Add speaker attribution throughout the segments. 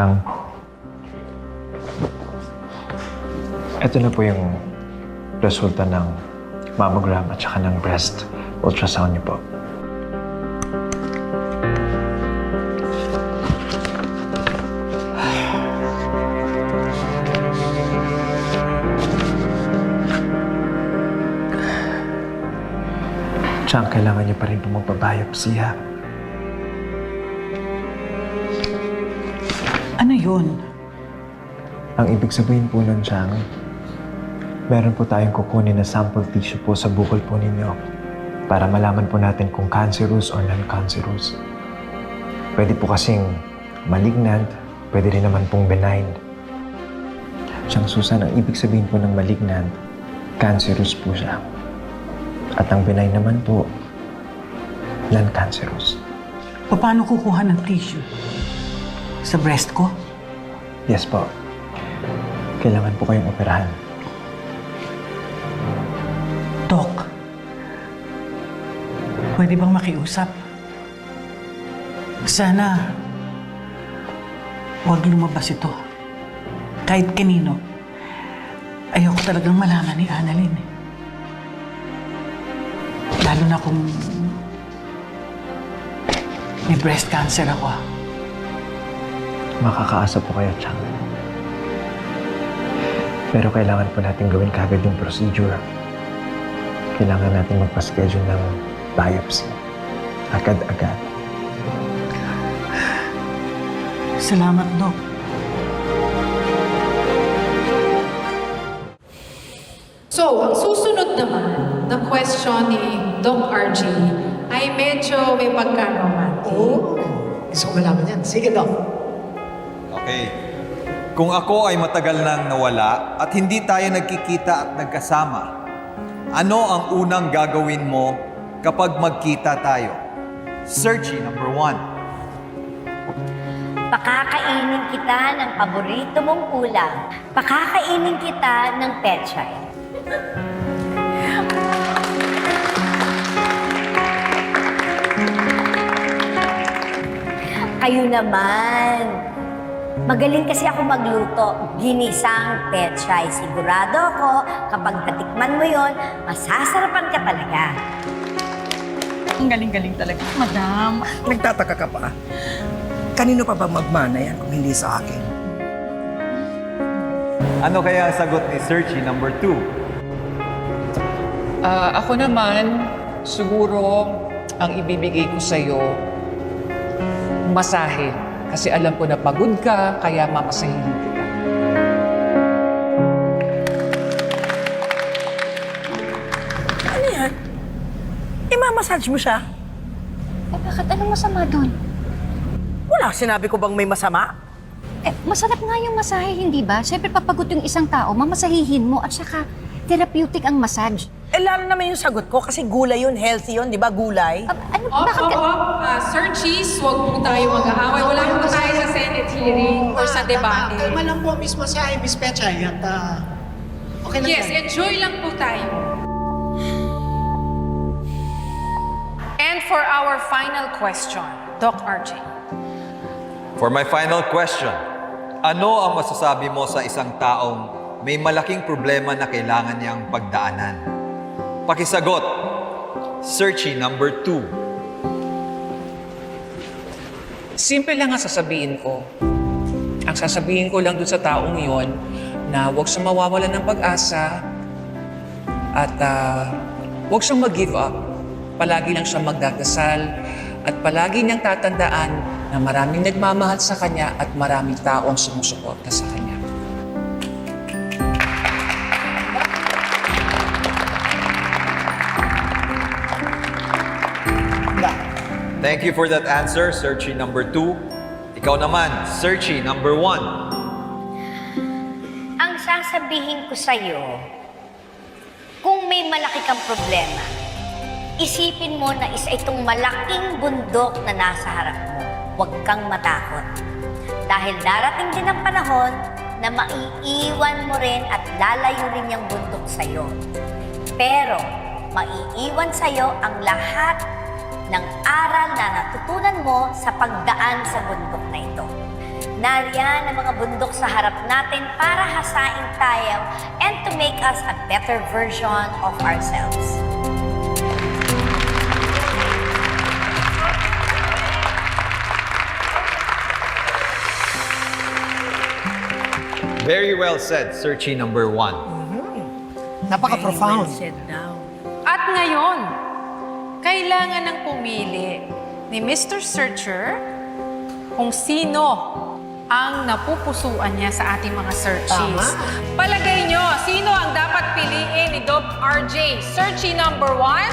Speaker 1: Chang. Ito na po yung resulta ng mammogram at saka ng breast ultrasound niyo po. Chang, kailangan niyo pa rin po ha.
Speaker 2: Yun?
Speaker 1: Ang ibig sabihin po nun, Chang, meron po tayong kukunin na sample tissue po sa bukol po ninyo para malaman po natin kung cancerous or non-cancerous. Pwede po kasing malignant, pwede rin naman pong benign. Siyang Susan, ang ibig sabihin po ng malignant, cancerous po siya. At ang benign naman po, non-cancerous.
Speaker 2: Paano kukuha ng tissue? Sa breast ko?
Speaker 1: Yes po. Kailangan po kayong operahan.
Speaker 2: Doc, pwede bang makiusap? Sana, huwag lumabas ito. Kahit kanino. Ayoko talagang malaman ni Annalyn. Lalo na kung may breast cancer ako. ah.
Speaker 1: Makakaasa po kayo, Chang. Pero kailangan po natin gawin kagad yung procedure. Kailangan natin magpa-schedule ng biopsy. Agad-agad.
Speaker 2: Salamat, Doc.
Speaker 3: So, ang susunod naman na question ni Doc RG ay medyo may pagka-romantic.
Speaker 4: Oo. Gusto ko malaman yan. Sige, Doc.
Speaker 5: Okay. Kung ako ay matagal nang nawala at hindi tayo nagkikita at nagkasama, ano ang unang gagawin mo kapag magkita tayo? Searchy number one.
Speaker 6: Pakakainin kita ng paborito mong ulam. Pakakainin kita ng pechay. Kayo naman. Magaling kasi ako magluto. Ginisang pechay. Sigurado ako, kapag natikman mo yon, masasarapan ka talaga.
Speaker 7: Ang galing-galing talaga. Madam,
Speaker 4: Nagtataka ka pa. Kanino pa ba magmana yan kung hindi sa akin?
Speaker 5: Ano kaya ang sagot ni Searchy number two?
Speaker 7: ah, ako naman, siguro, ang ibibigay ko sa'yo, masahe. Kasi alam ko na pagod ka, kaya mamasahihin kita.
Speaker 4: Ano yan? Imamassage mo siya?
Speaker 8: Eh, bakit? Anong masama doon?
Speaker 4: Wala, sinabi ko bang may masama?
Speaker 8: Eh, masarap nga yung masahe, hindi ba? Siyempre, papagod yung isang tao, mamasahihin mo at saka therapeutic ang massage.
Speaker 4: Eh, lalo naman yung sagot ko kasi gulay yun, healthy yun, di ba? Gulay.
Speaker 8: Ah, ano,
Speaker 3: Op,
Speaker 8: bakit
Speaker 3: op,
Speaker 8: ka...
Speaker 3: op. Uh, Sir Cheese, huwag po tayo mag-aaway. Wala po tayo sa Senate hearing or sa debate.
Speaker 9: Kalma lang po, Miss Masay, Miss Pechay. At ah, okay lang
Speaker 3: Yes,
Speaker 9: yan.
Speaker 3: enjoy lang po tayo. And for our final question, Doc RJ.
Speaker 5: For my final question, ano ang masasabi mo sa isang taong may malaking problema na kailangan niyang pagdaanan? Pakisagot. Searchy number two.
Speaker 7: Simple lang ang sasabihin ko. Ang sasabihin ko lang dun sa taong yon na huwag siyang mawawalan ng pag-asa at ah, huwag siyang mag-give up. Palagi lang siyang magdadasal at palagi niyang tatandaan na maraming nagmamahal sa kanya at maraming tao ang sumusuporta sa kanya.
Speaker 5: Thank you for that answer, Searchy number two. Ikaw naman, Searchy number one.
Speaker 6: Ang sasabihin ko sa'yo, kung may malaki kang problema, isipin mo na isa itong malaking bundok na nasa harap mo. Huwag kang matakot. Dahil darating din ang panahon na maiiwan mo rin at lalayo rin yung bundok sa'yo. Pero, maiiwan sa'yo ang lahat ng aral na natutunan mo sa pagdaan sa bundok na ito. Nariyan ang mga bundok sa harap natin para hasain tayo and to make us a better version of ourselves.
Speaker 5: Very well said, Searchy number one.
Speaker 9: Napaka-profound.
Speaker 3: At ngayon, kailangan ng pumili ni Mr. Searcher kung sino ang napupusuan niya sa ating mga searches. Palagay nyo, sino ang dapat piliin ni Doc RJ? Searchy number one?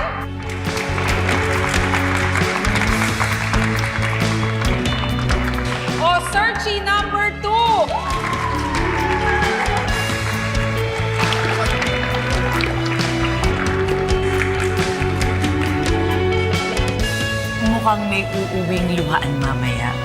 Speaker 3: O searchy number two?
Speaker 2: mukhang may uuwing luhaan mamaya.